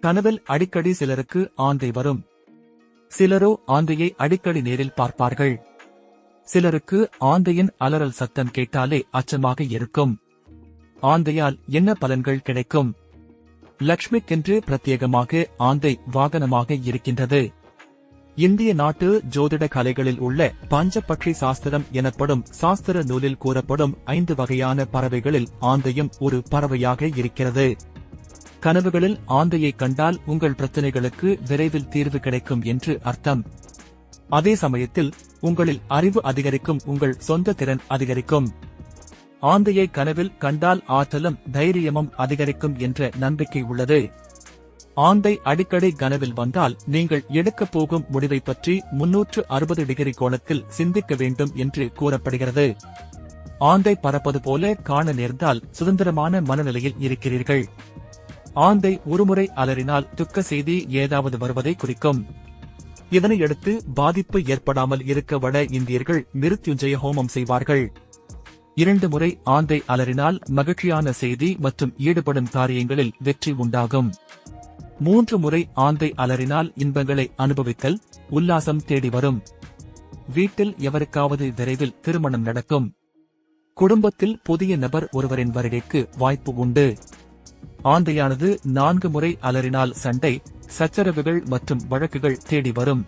கனவில் அடிக்கடி சிலருக்கு ஆந்தை வரும். சிலரோ ஆந்தையை அடிக்கடி நேரில் பார்ப்பார்கள். சிலருக்கு ஆந்தையின் அலறல் சத்தம் கேட்டாலே அச்சமாக இருக்கும். ஆந்தையால் என்ன பலன்கள் கிடைக்கும்? லக்ஷ்மிக்கென்று பிரத்யேகமாக ஆந்தை வாகனமாக இருக்கின்றது. இந்திய நாட்டு ஜோதிட கலைகளில் உள்ள பஞ்சபட்சி சாஸ்திரம் எனப்படும் சாஸ்திர நூலில் கூறப்படும் ஐந்து வகையான பறவைகளில் ஆந்தையும் ஒரு பறவையாக இருக்கிறது. கனவுகளில் ஆந்தையை கண்டால் உங்கள் பிரச்சனைகளுக்கு விரைவில் தீர்வு கிடைக்கும் என்று அர்த்தம். அதே சமயத்தில் உங்களில் அறிவு அதிகரிக்கும் உங்கள் சொந்த திறன் அதிகரிக்கும். ஆந்தையை கனவில் கண்டால் ஆற்றலும் தைரியமும் அதிகரிக்கும் என்ற நம்பிக்கை உள்ளது. ஆந்தை அடிக்கடி கனவில் வந்தால் நீங்கள் எடுக்கப் போகும் முடிவை பற்றி முன்னூற்று அறுபது டிகிரி கோணத்தில் சிந்திக்க வேண்டும் என்று கூறப்படுகிறது. ஆந்தை பறப்பது போல காண நேர்ந்தால் சுதந்திரமான மனநிலையில் இருக்கிறீர்கள். ஆந்தை ஒருமுறை அலறினால் துக்க செய்தி ஏதாவது வருவதை குறிக்கும். இதனையடுத்து பாதிப்பு ஏற்படாமல் இருக்க வட இந்தியர்கள் மிருத்யுஞ்சய ஹோமம் செய்வார்கள். இரண்டு முறை ஆந்தை அலறினால் மகிழ்ச்சியான செய்தி மற்றும் ஈடுபடும் காரியங்களில் வெற்றி உண்டாகும். மூன்று முறை ஆந்தை அலறினால் இன்பங்களை அனுபவித்தல் உல்லாசம் தேடி வரும். வீட்டில் எவருக்காவது விரைவில் திருமணம் நடக்கும். குடும்பத்தில் புதிய நபர் ஒருவரின் வருகைக்கு வாய்ப்பு உண்டு. ஆந்தையானது நான்கு முறை அலறினால் சண்டை சச்சரவுகள் மற்றும் வழக்குகள் தேடி வரும்.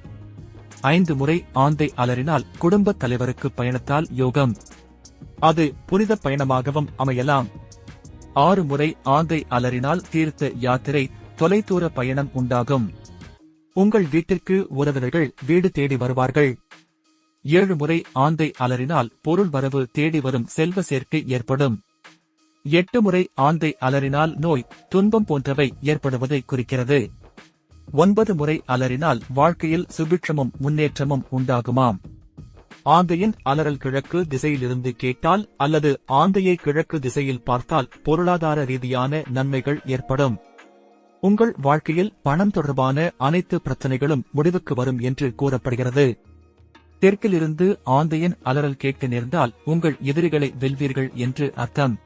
ஐந்து முறை ஆந்தை அலறினால் குடும்பத் தலைவருக்கு பயணத்தால் யோகம். அது புனித பயணமாகவும் அமையலாம். ஆறு முறை ஆந்தை அலறினால் தீர்த்த யாத்திரை தொலைதூர பயணம் உண்டாகும். உங்கள் வீட்டிற்கு உறவினர்கள் வீடு தேடி வருவார்கள். ஏழு முறை ஆந்தை அலறினால் பொருள் வரவு தேடி வரும் செல்வ சேர்க்கை ஏற்படும். எட்டு முறை ஆந்தை அலறினால் நோய் துன்பம் போன்றவை ஏற்படுவதை குறிக்கிறது. ஒன்பது முறை அலறினால் வாழ்க்கையில் சுபிட்சமும் முன்னேற்றமும் உண்டாகுமாம். ஆந்தையின் அலறல் கிழக்கு திசையிலிருந்து கேட்டால் அல்லது ஆந்தையை கிழக்கு திசையில் பார்த்தால் பொருளாதார ரீதியான நன்மைகள் ஏற்படும். உங்கள் வாழ்க்கையில் பணம் தொடர்பான அனைத்து பிரச்சனைகளும் முடிவுக்கு வரும் என்று கூறப்படுகிறது. தெற்கிலிருந்து ஆந்தையின் அலறல் கேட்க நேர்ந்தால் உங்கள் எதிரிகளை வெல்வீர்கள் என்று அர்த்தம்.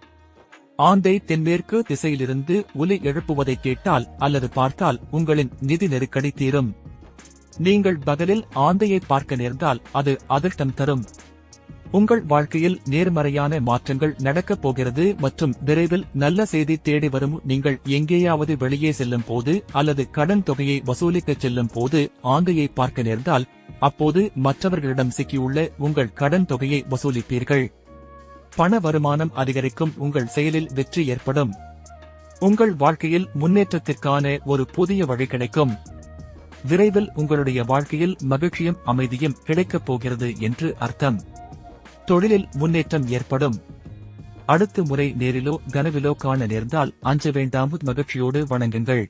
ஆந்தை தென்மேற்கு திசையிலிருந்து ஒலி எழுப்புவதை கேட்டால் அல்லது பார்த்தால் உங்களின் நிதி நெருக்கடி தீரும். நீங்கள் பகலில் ஆந்தையை பார்க்க நேர்ந்தால் அது அதிர்ஷ்டம் தரும். உங்கள் வாழ்க்கையில் நேர்மறையான மாற்றங்கள் நடக்கப் போகிறது மற்றும் விரைவில் நல்ல செய்தி தேடி வரும் நீங்கள் எங்கேயாவது வெளியே செல்லும் போது அல்லது கடன் தொகையை வசூலிக்க செல்லும் போது ஆந்தையை பார்க்க நேர்ந்தால் அப்போது மற்றவர்களிடம் சிக்கியுள்ள உங்கள் கடன் தொகையை வசூலிப்பீர்கள். பண வருமானம் அதிகரிக்கும் உங்கள் செயலில் வெற்றி ஏற்படும். உங்கள் வாழ்க்கையில் முன்னேற்றத்திற்கான ஒரு புதிய வழி கிடைக்கும். விரைவில் உங்களுடைய வாழ்க்கையில் மகிழ்ச்சியும் அமைதியும் கிடைக்கப் போகிறது என்று அர்த்தம். தொழிலில் முன்னேற்றம் ஏற்படும். அடுத்த முறை நேரிலோ கனவிலோ காண நேர்ந்தால் அஞ்ச வேண்டாம் மகிழ்ச்சியோடு வணங்குங்கள்.